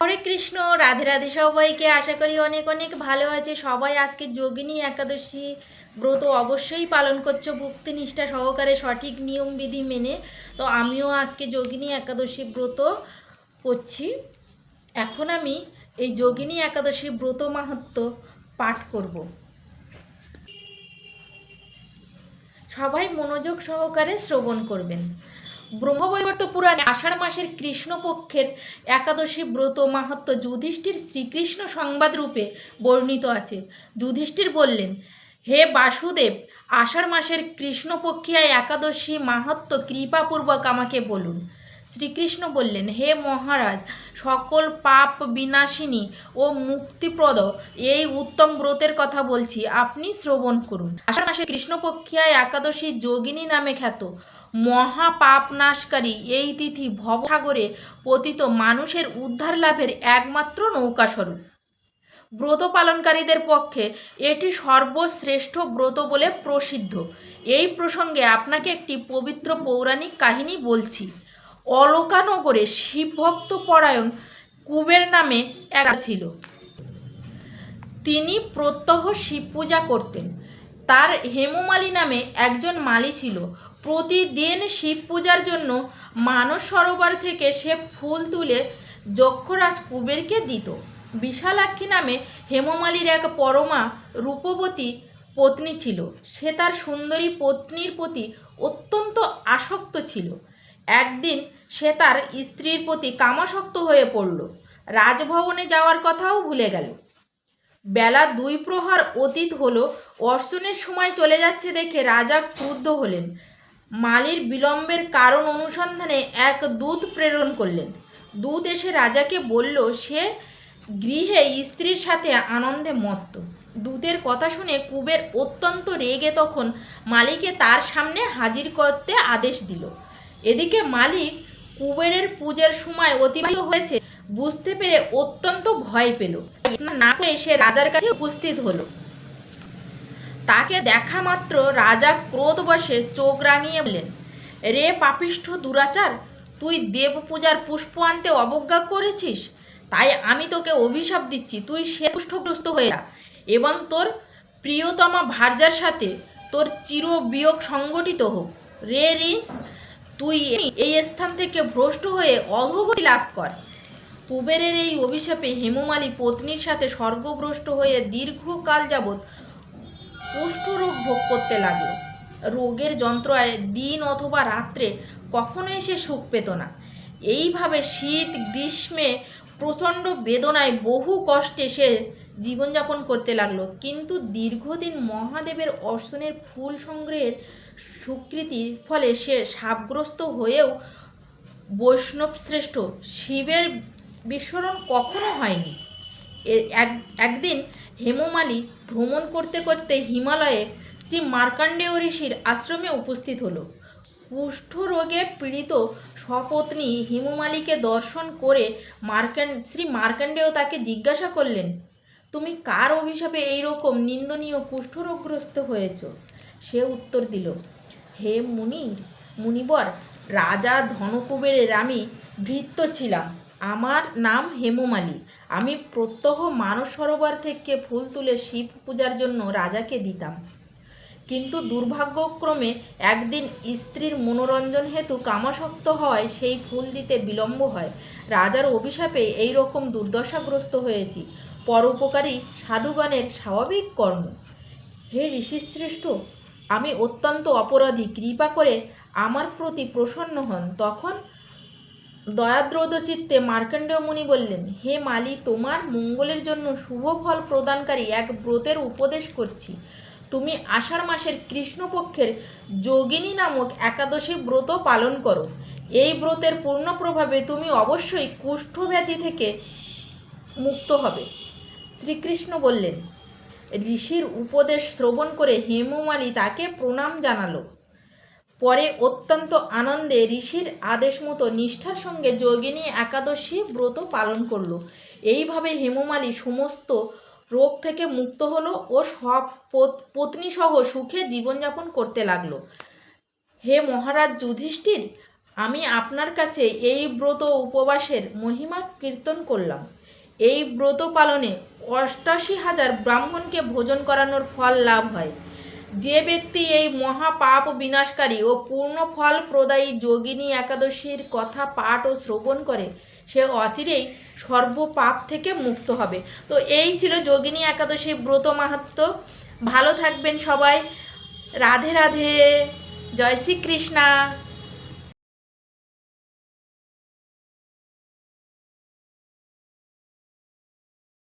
হরে কৃষ্ণ, রাধে রাধে সবাইকে। আশা করি অনেক অনেক ভালো আছে। সবাই আজকে যোগিনী একাদশী ব্রত অবশ্যই পালন করছ। ভক্তি নিষ্ঠা সহকারে সঠিক নিয়ম বিধি মেনে। তো আমিও আজকে যোগিনী একাদশী ব্রত করছি। এখন আমি এই যোগিনী একাদশী ব্রত মাহাত্ম পাঠ করব। সবাই মনোযোগ সহকারে শ্রবণ করবেন। ব্রহ্মবৈবর্ত পুরাণে আষাঢ় মাসের কৃষ্ণপক্ষের একাদশী ব্রত মাহাত্ম যুধিষ্ঠির শ্রীকৃষ্ণ সংবাদ রূপে বর্ণিত আছে। যুধিষ্ঠির বললেন, হে বাসুদেব, আষাঢ় মাসের কৃষ্ণপক্ষিয়া একাদশী মাহাত্ম কৃপাপূর্বক আমাকে বলুন। শ্রীকৃষ্ণ বললেন, হে মহারাজ, সকল পাপ বিনাশিনী ও মুক্তিপ্রদ, এই উত্তম ব্রতের কথা বলছি, আপনি শ্রবণ করুন। আষাঢ় মাসে কৃষ্ণপক্ষিয়ায় একাদশী যোগিনী নামে খ্যাত মহা পাপ এই তিথি ভবসাগরে পতিত মানুষের উদ্ধার লাভের একমাত্র নৌকাস্বরূপ ব্রত পালনকারীদের পক্ষে এটি সর্বশ্রেষ্ঠ ব্রত বলে প্রসিদ্ধ। এই প্রসঙ্গে আপনাকে একটি পবিত্র পৌরাণিক কাহিনী বলছি। অলকানগরে শিবভক্ত পরায়ণ কুবের নামে এক ছিল। তিনি প্রত্যহ শিব পূজা করতেন। তার হেমমালী নামে একজন মালি ছিল। প্রতিদিন শিব পূজার জন্য মানস সরোবর থেকে সে ফুল তুলে যক্ষরাজ কুবেরকে দিত। বিশালাক্ষী নামে হেমমালির এক পরমা রূপবতী পত্নী ছিল। সে তার সুন্দরী পত্নীর প্রতি অত্যন্ত আসক্ত ছিল। একদিন সে তার স্ত্রীর প্রতি কামাসক্ত হয়ে পড়ল। রাজভবনে যাওয়ার কথাও ভুলে গেল। বেলা দুই প্রহার অতীত হলো অর্জনের সময় চলে যাচ্ছে দেখে রাজা ক্রুদ্ধ হলেন। মালির বিলম্বের কারণ অনুসন্ধানে এক দূত প্রেরণ করলেন। দূত এসে রাজাকে বলল, সে গৃহে স্ত্রীর সাথে আনন্দে মত্ত। দূতের কথা শুনে কুবের অত্যন্ত রেগে তখন মালিকে তার সামনে হাজির করতে আদেশ দিল। এদিকে মালিক কুবেরের পূজার সময় অতিবাহিত হয়েছে বুঝতে পেরে অত্যন্ত ভয় পেল। না করে সে রাজার কাছে উপস্থিত হলো। তাকে দেখা মাত্র রাজা ক্রোধবশে চোখ রাঙিয়ে বললেন, রে পাপিষ্ঠ দুরাচার, তুই দেব পূজার পুষ্প আনতে অবজ্ঞা করেছিস? তাই আমি তোকে অভিশাপ দিচ্ছি, তুই সে কুষ্ঠগ্রস্ত হয়ে যা এবং তোর প্রিয়তমা ভার্যার সাথে তোর চির বিয়োগ সংগঠিত হোক। রে রিন্স তুই এই স্থান থেকে ভ্রষ্ট হয়ে অধোগতি লাভ কর। কুবেরের এই অভিশাপে হেমমালী পত্নীর সাথে স্বর্গভ্রষ্ট হয়ে দীর্ঘকাল যাবৎ কুষ্ঠরোগ ভোগ করতে লাগল। রোগের যন্ত্রণায় দিন অথবা রাত্রে কখনোই সে সুখ পেত না। এইভাবে শীত, গ্রীষ্মে প্রচণ্ড বেদনায় বহু কষ্টে সে জীবনযাপন করতে লাগল। কিন্তু দীর্ঘদিন মহাদেবের অর্শনের ফুল সংগ্রহের স্বীকৃতির ফলে সে সাপগ্রস্ত হয়েও বৈষ্ণব শ্রেষ্ঠ। শিবের বিস্মরণ কখনো হয়নি। এক, একদিন হেমমালী ভ্রমণ করতে করতে হিমালয়ে শ্রী মার্কাণ্ডেয় ঋষির আশ্রমে উপস্থিত হলো। কুষ্ঠরোগে পীড়িত সপত্নী হিমমালীকে দর্শন করে মার্কান, শ্রী মার্কাণ্ডেয় তাকে জিজ্ঞাসা করলেন তুমি কার অভিশাপে এইরকম নিন্দনীয় কুষ্ঠরোগগ্রস্ত হয়েছ? সে উত্তর দিল, হে মুনির, মুনিবর, রাজা ধনকুবেরের আমি ভৃত্য ছিলাম। আমার নাম হেমমালী। আমি প্রত্যহ মানস সরোবর থেকে ফুল তুলে শিব পূজার জন্য রাজাকে দিতাম। কিন্তু দুর্ভাগ্যক্রমে একদিন স্ত্রীর মনোরঞ্জন হেতু কামাসক্ত হওয়ায় সেই ফুল দিতে বিলম্ব হয়। রাজার অভিশাপে এই রকম দুর্দশাগ্রস্ত হয়েছি। পরোপকারী সাধুগণের স্বাভাবিক কর্ম। হে ঋষিশ্রেষ্ঠ, আমি অত্যন্ত অপরাধী, কৃপা করে আমার প্রতি প্রসন্ন হন। তখন দয়াদ্রোদ চিত্তে মার্কণ্ডেয় মুনি বললেন, হে মালি তোমার মঙ্গলের জন্য শুভ ফল প্রদানকারী এক ব্রতের উপদেশ করছি। তুমি আষাঢ় মাসের কৃষ্ণপক্ষের যোগিনী নামক একাদশী ব্রত পালন করো। এই ব্রতের পূর্ণ প্রভাবে তুমি অবশ্যই কুষ্ঠব্যাধি থেকে মুক্ত হবে। শ্রীকৃষ্ণ বললেন, ঋষির উপদেশ শ্রবণ করে হেমমালী তাকে প্রণাম জানালো। পরে অত্যন্ত আনন্দে ঋষির আদেশ মতো নিষ্ঠার সঙ্গে যোগিনী একাদশী ব্রত পালন করল। এইভাবে হেমমালী সমস্ত রোগ থেকে মুক্ত হলো ও সব পত্নী সহ সুখে জীবনযাপন করতে লাগল। হে মহারাজ যুধিষ্ঠির, আমি আপনার কাছে এই ব্রত উপবাসের মহিমা কীর্তন করলাম। এই ব্রত পালনে অষ্টাশি হাজার ব্রাহ্মণকে ভোজন করানোর ফল লাভ হয়। যে ব্যক্তি এই মহাপাপ বিনাশকারী ও পূর্ণ ফল প্রদায়ী যোগিনী একাদশীর কথা পাঠ ও শ্রবণ করে, সে অচিরেই সর্বপাপ থেকে মুক্ত হবে। তো এই ছিল যোগিনী একাদশী ব্রত মাহাত্ম। ভালো থাকবেন সবাই। রাধে রাধে। জয় শ্রীকৃষ্ণা।